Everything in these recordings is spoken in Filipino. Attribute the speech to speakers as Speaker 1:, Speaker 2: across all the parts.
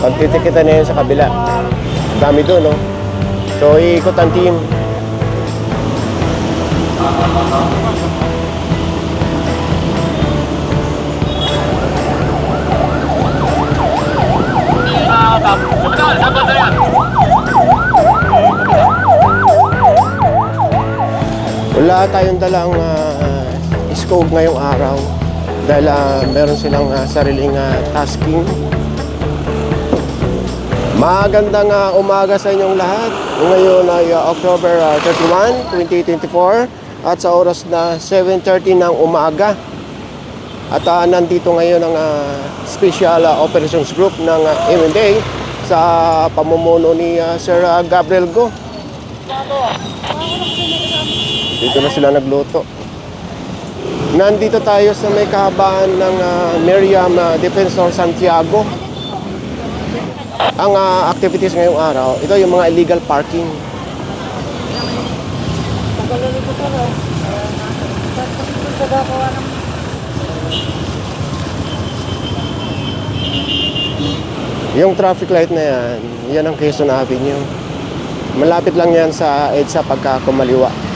Speaker 1: Pagtitikitan na yun sa kabila. Dami doon, no? So, iikot ang team. Tayong dalang ah, scope ngayong araw dahil ah, meron silang ah, sariling ah, tasking. Magandang ah, umaga sa inyong lahat. Ngayon ay ah, October ah, 31, 2024 at sa oras na 7.30 ng umaga. At ah, nandito ngayon ang ah, Special ah, Operations Group ng uh, MNDA sa pamumuno ni ah, Sir ah, Gabriel Go. Dito na sila nagluto. Nandito tayo sa may kahabaan ng ah, Miriam ah, Defensor Santiago. Ang ah, activities ngayong araw, ito yung mga illegal parking. Yung traffic light na yan, yan ang Quezon Avenue. Malapit lang yan sa EDSA pagka kumaliwa.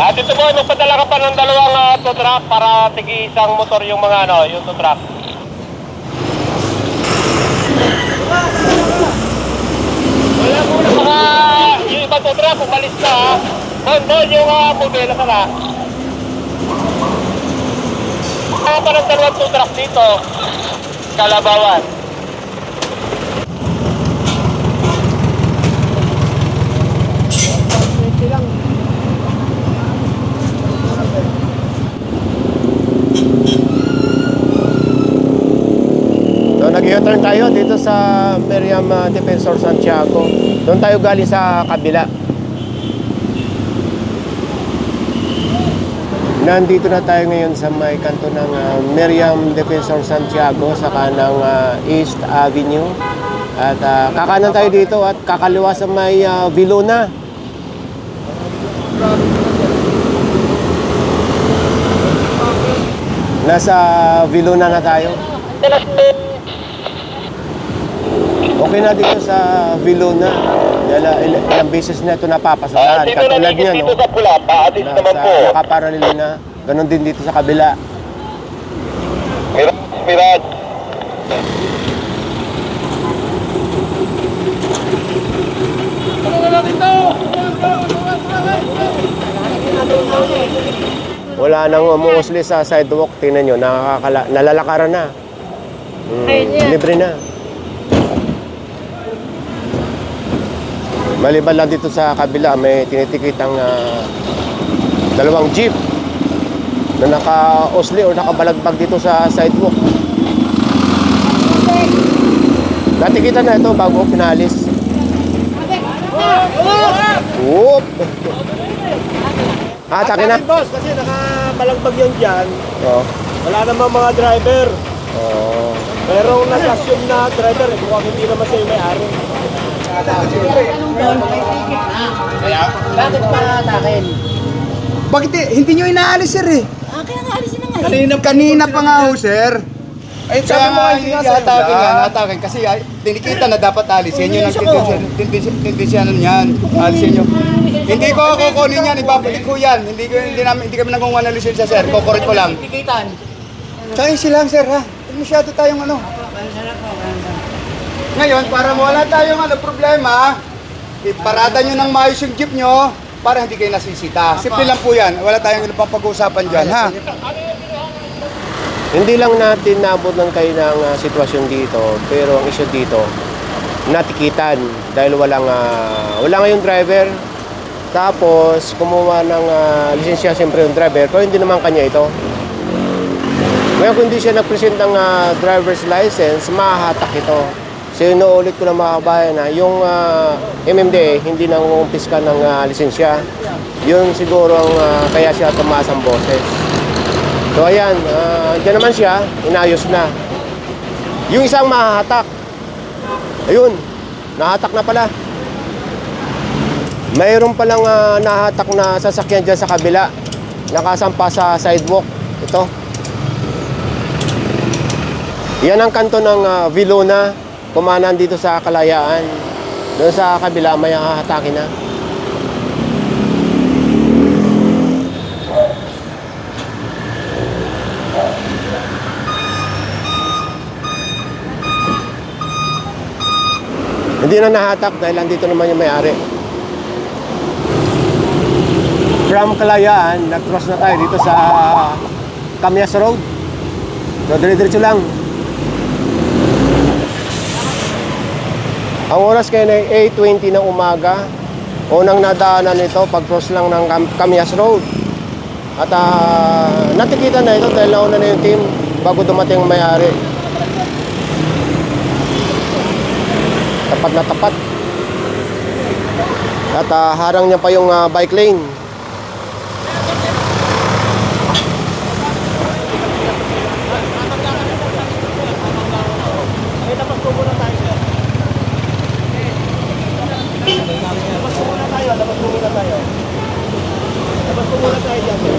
Speaker 2: At ito po, magpadala ka pa ng dalawang uh, tow truck para tigi isang motor yung mga ano, yung tow truck. Wala muna mga, yung ibang tow truck, umalis na ha. Doon, doon yung uh, modelo ka na. Kaya pa ng dalawang tow truck dito, Kalabawan.
Speaker 1: So nag-U-turn tayo dito sa Miriam uh, Defensor Santiago. Doon tayo galing sa kabila. Nandito na tayo ngayon sa may kanto ng uh, Miriam Defensor Santiago sa kanang uh, East Avenue. At uh, kakanan tayo dito at kakaliwa sa may uh, Viluna. Nasa Viluna na tayo. Okay na dito sa Viluna. Dahil uh, il- ilang beses na ito napapasokan.
Speaker 2: Ah, sino
Speaker 1: Katulad niya,
Speaker 2: dito
Speaker 1: no?
Speaker 2: sa pula? Paalis
Speaker 1: Na,
Speaker 2: naman
Speaker 1: sa
Speaker 2: po.
Speaker 1: nakaparalil na. Ganon din dito sa kabila.
Speaker 2: Mirage, Mirage.
Speaker 1: Wala nang umuusli sa sidewalk. Tingnan nyo, nakakala, nalalakaran na. Mm, libre na. Maliban lang dito sa kabila, may tinitikit ang ah, dalawang jeep na naka-usli o nakabalagbag dito sa sidewalk. Natikitan na ito bago pinalis. Whoop! Ah, taki na?
Speaker 3: boss, kasi nakabalagbag yan dyan.
Speaker 1: Oo.
Speaker 3: Wala namang mga driver.
Speaker 1: Oo.
Speaker 3: Merong nag-assume na driver, eh, mukhang hindi naman siya yung may-ari.
Speaker 4: Bakit pa atakin?
Speaker 5: Bakit eh, hindi nyo inaalis sir eh?
Speaker 4: Ah, kaya nga alisin na nga. eh.
Speaker 5: Kanina, kanina pa nga ho sir. Ay,
Speaker 3: sabi mo nga, hindi nga yan.
Speaker 5: nga, atakin. Kasi ay, tinikita na dapat alisin yun ang
Speaker 4: ako.
Speaker 5: tindisyanan niyan. Alisin nyo. Hindi ko kukunin yan, ibabalik ko yan. Hindi ko hindi namin hindi kami nagkukuha ng lisensya sir. Kukurit ko lang.
Speaker 4: Tikitan.
Speaker 5: Tsaka yun silang sir ha. Masyado tayong ano. Ngayon, para wala tayong ano, problema, iparada nyo ng maayos yung jeep nyo para hindi kayo nasisita. Simple lang po yan. Wala tayong ano pang pag-uusapan dyan, ha?
Speaker 1: Hindi lang natin naabot ng kayo ng ah, sitwasyon dito, pero ang issue dito, natikitan dahil walang, ah, wala ngayong driver. Tapos, kumuha ng ah, lisensya siyempre yung driver, pero hindi naman kanya ito. Ngayon, kung hindi siya nag-present ng ah, driver's license, mahahatak ito. So, inuulit ko na mga kabayan na yung ah, MMDA hindi nangungumpis ka ng ah, lisensya. Yun siguro ang ah, kaya siya tumaas ang boses. So ayan, uh, dyan naman siya, inayos na. Yung isang mahahatak. Ayun, nahatak na pala. Mayroon palang uh, nahatak na sasakyan dyan sa kabila. Nakasampa sa sidewalk. Ito. Yan ang kanto ng uh, Vilona. Kumanan dito sa Kalayaan. Doon sa kabila may hahatakin na. Hindi na nahatak dahil andito naman yung may-ari. From Kalayaan, nag-cross na tayo dito sa Camyas Road. So, dire-diretso lang. Ang oras kayo na 8.20 ng umaga. Unang nadaanan nito, pag-cross lang ng Cam- Camyas Road. At ah, natikita na ito dahil nauna na yung team bago dumating ang may-ari. Tapat na tapat. At ah, harang niya pa yung ah, bike lane.
Speaker 3: Ay, tapos po muna tayo, sir. Labas po muna tayo, labas po muna tayo. Labas po muna tayo dyan, sir.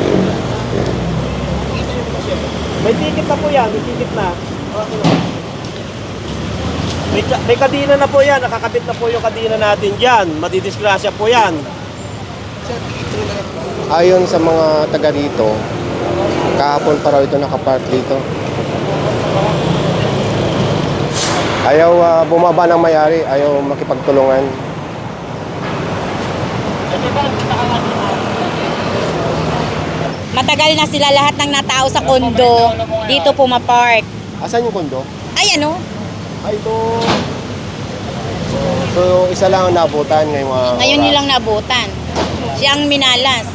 Speaker 3: May ticket na po yan, may ticket na. May, may kadina na po yan, nakakabit na po yung kadina natin dyan. Madidisgrasya po yan.
Speaker 1: Ayon sa mga taga rito, kahapon pa raw ito nakapark dito. Ayaw ah, bumaba ng may-ari, ayaw makipagtulungan.
Speaker 4: Matagal na sila lahat ng natao sa kondo. Dito pumapark.
Speaker 1: Asan yung kondo?
Speaker 4: Ay ano?
Speaker 1: Ay, ito. So, isa lang ang nabutan ngayong mga
Speaker 4: Ngayon
Speaker 1: oras.
Speaker 4: nilang nabutan. Siyang minalas.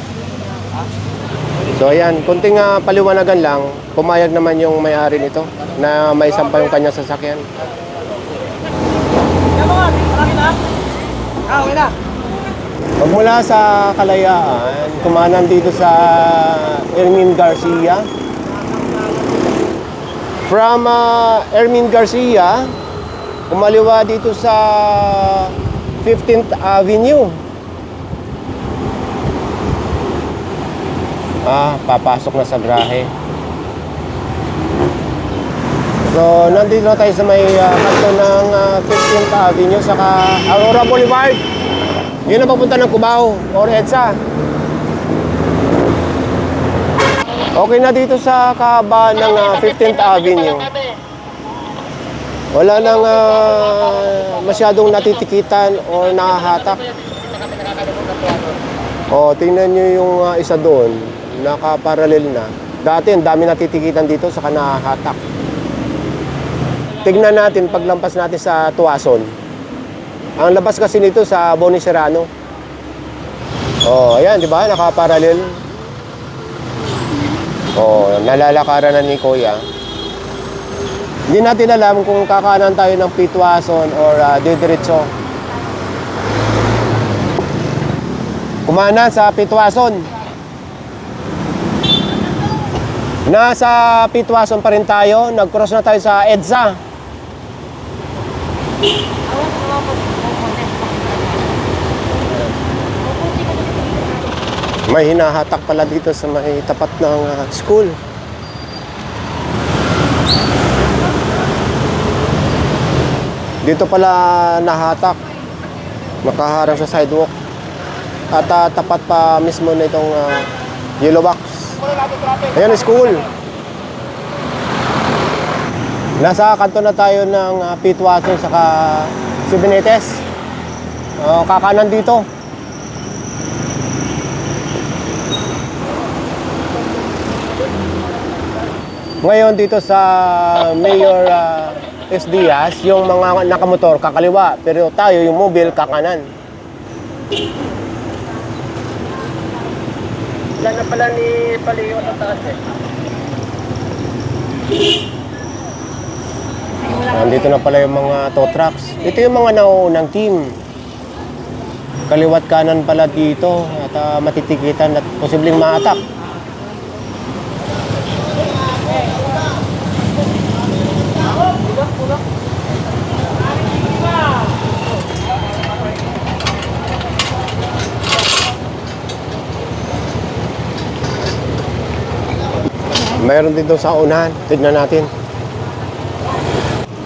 Speaker 1: So, ayan, kunting ah, paliwanagan lang, pumayag naman yung may-ari nito na may sampa yung kanyang sasakyan.
Speaker 3: Ah, okay na.
Speaker 1: Pagmula sa Kalayaan, kumanan dito sa Ermin Garcia. From uh, Ermin Garcia, kumaliwa dito sa 15th Avenue. Ah, papasok na sa grahe. So, nandito na tayo sa may uh, kanto ng ah, 15th Avenue, saka Aurora Boulevard. Yun ang papunta ng Cubao or EDSA. Okay na dito sa kahaba ng ah, 15th Avenue. Wala nang ah, masyadong natitikitan o nakahatak. O, tingnan nyo yung ah, isa doon, nakaparalel na. Dati, ang dami natitikitan dito, saka nakahatak. Tignan natin paglampas natin sa Tuason. Ang labas kasi nito sa Boni Serrano. Oh, ayan, di ba? Nakaparalel. Oh, nalalakaran na ni Kuya. Hindi natin alam kung kakanan tayo ng Pitwason or uh, didiretso. Kumana sa Pitwason. Nasa Pitwason pa rin tayo. Nag-cross na tayo sa EDSA. May hinahatak pala dito sa may tapat ng ah, school. Dito pala nahatak. Nakaharang sa sidewalk. At ah, tapat pa mismo na itong ah, yellow box. Ayan, school. Nasa kanto na tayo ng uh, Pitwason saka Sibinetes. Uh, kakanan dito. Ngayon dito sa Mayor uh, S. Diaz, yung mga nakamotor kakaliwa, pero tayo yung mobile kakanan.
Speaker 3: Ilan na pala ni Paleo sa taas eh.
Speaker 1: Nandito na pala yung mga tow trucks. Ito yung mga nauunang team. Kaliwat kanan pala dito at ah, matitikitan at posibleng ma-attack. Mayroon din doon sa unahan. Tignan natin.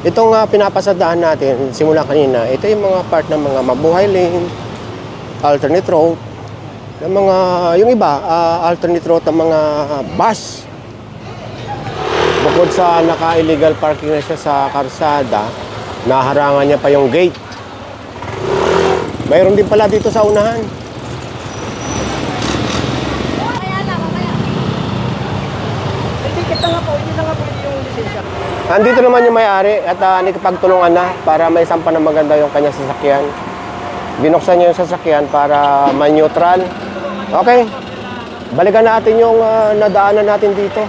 Speaker 1: Itong uh, pinapasadaan natin simula kanina, ito yung mga part ng mga mabuhay lane, alternate road, ng mga, yung iba, ah, alternate route ng mga bus. Bukod sa naka-illegal parking na siya sa karsada, naharangan niya pa yung gate. Mayroon din pala dito sa unahan.
Speaker 3: May ticket na nga po, hindi na nga pwede yung lisensya.
Speaker 1: Andito naman yung may-ari at uh, nakipagtulungan na para may sampa na maganda yung kanyang sasakyan. Binuksan niya yung sasakyan para may neutral. Okay. Balikan natin yung ah, nadaanan natin dito.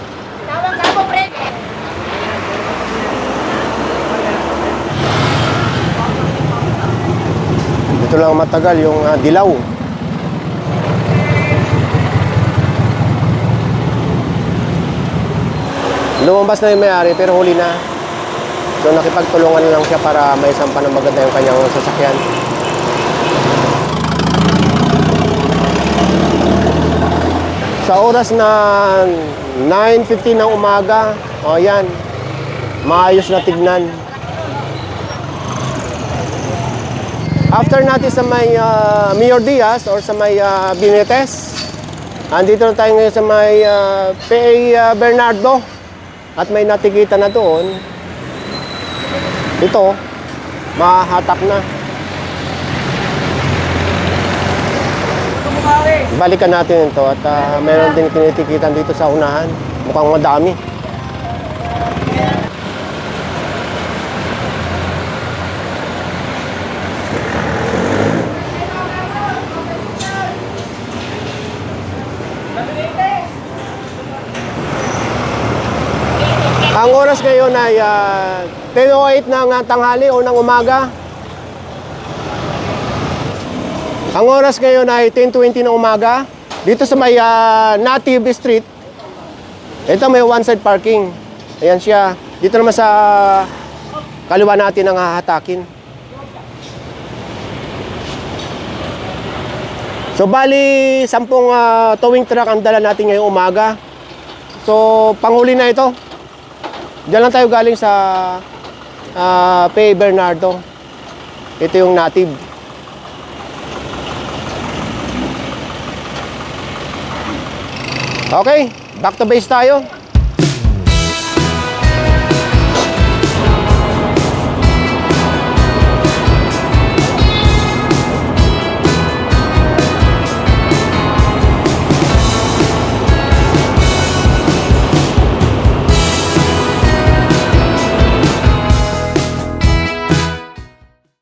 Speaker 1: Dito lang matagal yung ah, dilaw. Lumabas na yung may-ari pero huli na. So nakipagtulungan lang siya para may sampa ng maganda yung kanyang sasakyan. Sa oras na 9.15 ng umaga, o yan, maayos na tignan. After natin sa may ah, Mayor Diaz or sa may uh, Binetes, andito na tayo ngayon sa may ah, PA ah, Bernardo at may natikita na doon. Ito, mahahatak na. Balikan natin ito at ah, meron din tinitikitan dito sa unahan. Mukhang madami. Ang oras ngayon ay ah, 10.08 ng ah, tanghali o ng umaga. Ang oras ngayon ay 10.20 ng umaga. Dito sa may ah, Native Street, ito may one side parking. Ayan siya. Dito naman sa kaliwa natin ang hahatakin. So bali, sampung ah, towing truck ang dala natin ngayong umaga. So panghuli na ito. Diyan lang tayo galing sa ah, Pay Bernardo. Ito yung native. Okay, back to base tayo.